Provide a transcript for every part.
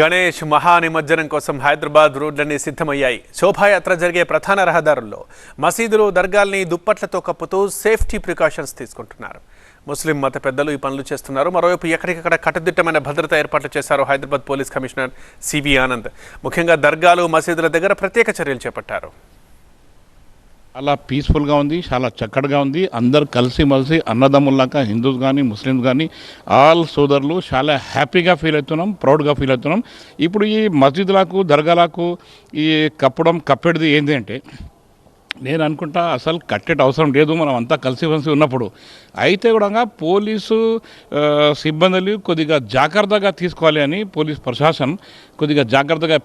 గణేష్ మహానిమజ్జనం కోసం హైదరాబాద్ రోడ్లన్నీ సిద్ధమయ్యాయి. శోభాయాత్ర జరిగే ప్రధాన రహదారుల్లో మసీదులు దర్గాల్ని దుప్పట్లతో కప్పుతూ సేఫ్టీ ప్రికాషన్స్ తీసుకుంటున్నారు. ముస్లిం మత పెద్దలు ఈ పనులు చేస్తున్నారు. మరోవైపు ఎక్కడికక్కడ కట్టుదిట్టమైన భద్రత ఏర్పాట్లు చేశారు Hyderabad police commissioner C V Anand. ముఖ్యంగా దర్గాలు మసీదుల దగ్గర ప్రత్యేక చర్యలు చేపట్టారు. చాలా పీస్ఫుల్గా ఉంది చాలా చక్కటిగా ఉంది. అందరు కలిసి మలిసి అన్నదమ్ముల్లాక హిందూస్ కానీ ముస్లిమ్స్ కానీ ఆల్ సోదరులు చాలా హ్యాపీగా ఫీల్ అవుతున్నాం ప్రౌడ్గా ఫీల్ అవుతున్నాం. ఇప్పుడు ఈ మసీదులకు దర్గాలకు ఈ కప్పడం కప్పెడిది ఏంటి అంటే నేను అనుకుంటా అసలు కట్టేట అవసరం లేదు మనం అంతా కలిసిమెలిసి ఉన్నప్పుడు. అయితే కూడా పోలీసు సిబ్బందులు కొద్దిగా జాగ్రత్తగా తీసుకోవాలి అని పోలీస్ ప్రశాసన్ కొద్దిగా జాగ్రత్తగా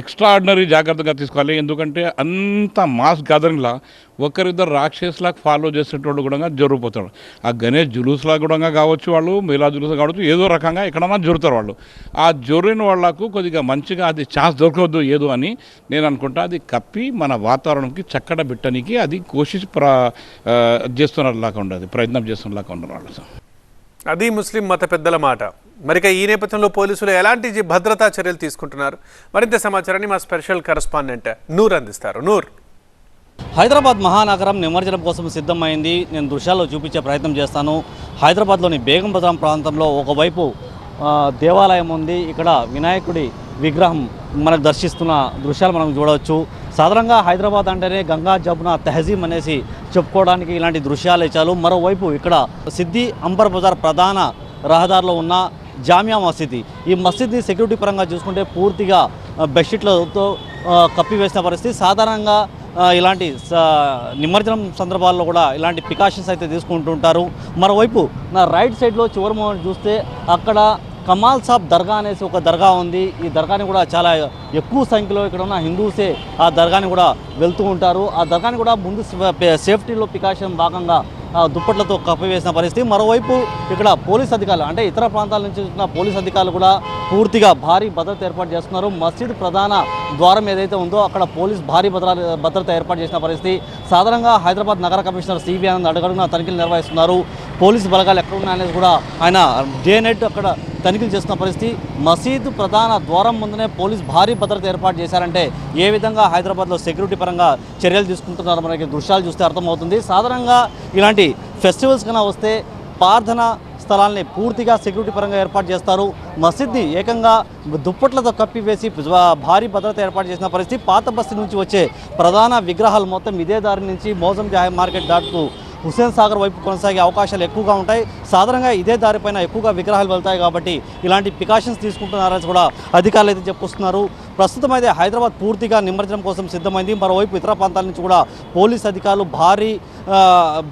ఎక్స్ట్రా ఆర్డినరీ జాగ్రత్తగా తీసుకోవాలి. ఎందుకంటే అంత మాస్ గ్యాదరింగ్లా ఒకరిద్దరు రాక్షసులాగా ఫాలో చేసేటోళ్ళు కూడా జరిగిపోతాడు ఆ గణేష్ జులూస్లా కూడా కావచ్చు వాళ్ళు మీలా జులూస్ కావచ్చు ఏదో రకంగా ఎక్కడన్నా జరుగుతారు వాళ్ళు. ఆ జొరిన వాళ్ళకు కొద్దిగా మంచిగా అది ఛాన్స్ దొరకవద్దు ఏదో అని నేను అనుకుంటా. అది కప్పి మన వాతావరణంకి చక్కడ పెట్టడానికి అది కోషిష్ ప్ర ఆ, లాగా ఉండదు ప్రయత్నం చేస్తున్నలాగా ఉండరు వాళ్ళు. అది ముస్లిం మత పెద్దల మాట. మరిక ఈ నేపథ్యంలో పోలీసులు ఎలాంటి భద్రతా చర్యలు తీసుకుంటున్నారు? మరింత సమాచారాన్ని మా స్పెషల్ కరస్పాండెంట్ నూర్ అందిస్తారు. నూర్. హైదరాబాద్ మహానగరం నిమజ్జనం కోసం సిద్ధమైంది. నేను దృశ్యాల్లో చూపించే ప్రయత్నం చేస్తాను. హైదరాబాద్లోని బేగం ప్రాంతంలో ఒకవైపు దేవాలయం ఉంది. ఇక్కడ వినాయకుడి విగ్రహం మనకు దర్శిస్తున్న దృశ్యాలు మనం చూడవచ్చు. సాధారణంగా హైదరాబాద్ అంటేనే గంగా జమున తహజీం అనేసి చెప్పుకోవడానికి ఇలాంటి దృశ్యాలు ఇచ్చారు మరోవైపు ఇక్కడ సిద్ధి అంబర్ బజార్ ప్రధాన రహదారిలో ఉన్న జామియా మసీద్. ఈ మసీద్ని సెక్యూరిటీ పరంగా చూసుకుంటే పూర్తిగా బెడ్షీట్లతో కప్పివేసిన పరిస్థితి. సాధారణంగా ఇలాంటి నిమజ్జనం సందర్భాల్లో కూడా ఇలాంటి పికాషన్స్ అయితే తీసుకుంటుంటారు మరోవైపు నా రైట్ సైడ్లో చివరి మూమెంట్ చూస్తే అక్కడ కమాల్ సాబ్ దర్గా అనేసి ఒక దర్గా ఉంది. ఈ దర్గాని కూడా చాలా ఎక్కువ సంఖ్యలో ఇక్కడ ఉన్న హిందూసే ఆ దర్గాని కూడా వెళ్తూ ఉంటారు. ఆ దర్గాని కూడా ముందు సే- సేఫ్టీలో పికాషన్ భాగంగా దుప్పట్లతో కప్పివేసిన పరిస్థితి. మరోవైపు ఇక్కడ పోలీస్ అధికారులు అంటే ఇతర ప్రాంతాల నుంచి వచ్చిన పోలీస్ అధికారులు కూడా పూర్తిగా భారీ భద్రత ఏర్పాటు చేస్తున్నారు. మసీద్ ప్రధాన ద్వారం ఏదైతే ఉందో అక్కడ పోలీస్ భారీ భద్ర భద్రత ఏర్పాటు చేసిన పరిస్థితి. సాధారణంగా హైదరాబాద్ నగర కమిషనర్ సిబి ఆనంద్ అడుగడుగున తనిఖీలు నిర్వహిస్తున్నారు. పోలీసు బలగాలు ఎక్కడ ఉన్నాయనేది కూడా ఆయన డే నైట్ అక్కడ తనిఖీలు చేస్తున్న పరిస్థితి. మసీదు ప్రధాన ద్వారం ముందునే పోలీస్ భారీ భద్రత ఏర్పాటు చేశారంటే ఏ విధంగా హైదరాబాద్లో సెక్యూరిటీ పరంగా చర్యలు తీసుకుంటున్నారో మనకి దృశ్యాలు చూస్తే అర్థమవుతుంది. సాధారణంగా ఇలాంటి ఫెస్టివల్స్ కన్నా వస్తే ప్రార్థన స్థలాల్ని పూర్తిగా సెక్యూరిటీ పరంగా ఏర్పాటు చేస్తారు. మసీద్ని ఏకంగా దుప్పట్లతో కప్పివేసి భారీ భద్రత ఏర్పాటు చేసిన పరిస్థితి. పాత బస్తీ నుంచి వచ్చే ప్రధాన విగ్రహాలు మొత్తం ఇదే దారి నుంచి మోసం మార్కెట్ దాటుతూ హుసేన్ సాగర్ వైపు కొనసాగే అవకాశాలు ఎక్కువగా ఉంటాయి. సాధారణంగా ఇదే దారిపైన ఎక్కువగా విగ్రహాలు వెళ్తాయి కాబట్టి ఇలాంటి ప్రికాషన్స్ తీసుకుంటున్నారని కూడా అధికారులు అయితే చెప్పుకొస్తున్నారు. ప్రస్తుతం అయితే హైదరాబాద్ పూర్తిగా నిమజ్జనం కోసం సిద్ధమైంది. మరోవైపు ఇతర ప్రాంతాల నుంచి కూడా పోలీస్ అధికారులు భారీ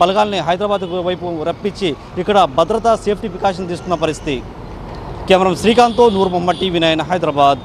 బలగాల్ని హైదరాబాద్ వైపు రప్పించి ఇక్కడ భద్రతా సేఫ్టీ ప్రికాషన్ తీసుకున్న పరిస్థితి. కెమెరా శ్రీకాంత్తో నూరు మొహమ్మద్ టీవీ హైదరాబాద్.